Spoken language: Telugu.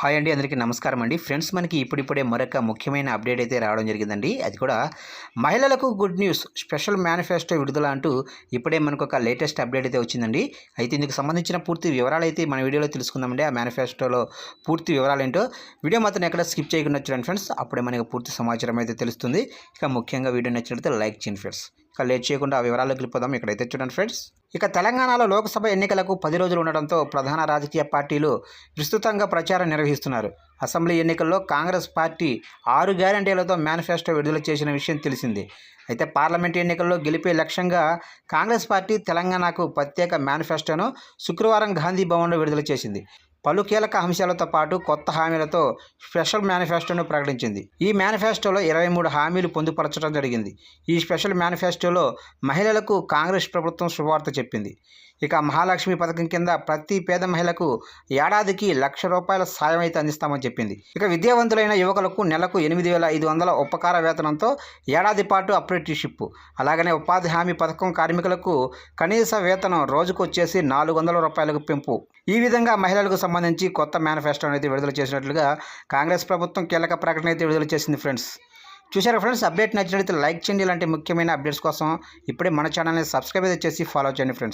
హాయ్ అండి అందరికీ నమస్కారం అండి. ఫ్రెండ్స్ మనకి ఇప్పుడిప్పుడే మరొక ముఖ్యమైన అప్డేట్ అయితే రావడం జరిగిందండి. అది కూడా మహిళలకు గుడ్ న్యూస్ స్పెషల్ మేనిఫెస్టో విడుదల అంటూ ఇప్పుడే మనకు ఒక లేటెస్ట్ అప్డేట్ అయితే వచ్చిందండి. అయితే ఇందుకు సంబంధించిన పూర్తి వివరాలు అయితే మన వీడియోలో తెలుసుకుందామండి. ఆ మేనిఫెస్టోలో పూర్తి వివరాలు ఏంటో వీడియో మాత్రం ఎక్కడ స్కిప్ చేయకుండా చూడండి ఫ్రెండ్స్. అప్పుడే మనకి పూర్తి సమాచారం అయితే తెలుస్తుంది. ఇక ముఖ్యంగా వీడియో నచ్చినట్లయితే లైక్ చేయండి ఫ్రెండ్స్. ఇక లేట్ చేయకుండా ఆ వివరాల్లోకి వెళ్ళిపోదాం ఇక్కడైతే చూడండి ఫ్రెండ్స్. ఇక తెలంగాణలో లోక్సభ ఎన్నికలకు పది రోజులు ఉండడంతో ప్రధాన రాజకీయ పార్టీలు విస్తృతంగా ప్రచారం నిర్వహిస్తున్నారు. అసెంబ్లీ ఎన్నికల్లో కాంగ్రెస్ పార్టీ ఆరు గ్యారంటీలతో మేనిఫెస్టో విడుదల చేసిన విషయం తెలిసింది. అయితే పార్లమెంట్ ఎన్నికల్లో గెలిపే లక్ష్యంగా కాంగ్రెస్ పార్టీ తెలంగాణకు ప్రత్యేక మేనిఫెస్టోను శుక్రవారం గాంధీ భవన్లో విడుదల చేసింది. పలు కీలక అంశాలతో పాటు కొత్త హామీలతో స్పెషల్ మేనిఫెస్టోను ప్రకటించింది. ఈ మేనిఫెస్టోలో ఇరవై మూడు హామీలు పొందుపరచడం జరిగింది. ఈ స్పెషల్ మేనిఫెస్టోలో మహిళలకు కాంగ్రెస్ ప్రభుత్వం శుభవార్త చెప్పింది. ఇక మహాలక్ష్మి పథకం కింద ప్రతి పేద మహిళకు ఏడాదికి లక్ష రూపాయల సాయం అయితే అందిస్తామని చెప్పింది. ఇక విద్యావంతులైన యువకులకు నెలకు ఎనిమిది వేల ఐదు వందల ఉపకార వేతనంతో ఏడాది పాటు అప్రెంటిషిప్. అలాగనే ఉపాధి హామీ పథకం కార్మికులకు కనీస వేతనం రోజుకు వచ్చేసి నాలుగు వందల రూపాయలకు పెంపు. ఈ విధంగా మహిళలకు సంబంధించి కొత్త మేనిఫెస్టో అయితే విడుదల చేసినట్లుగా కాంగ్రెస్ ప్రభుత్వం కీలక ప్రకటన అయితే విడుదల చేసింది ఫ్రెండ్స్. చూసారా ఫ్రెండ్స్? అప్డేట్ నచ్చినట్లయితే లైక్ చేయండి. ఇలాంటి ముఖ్యమైన అప్డేట్స్ కోసం ఇప్పుడే మన ఛానల్ని సబ్స్క్రైబ్ అయితే చేసి ఫాలో చేయండి ఫ్రెండ్స్.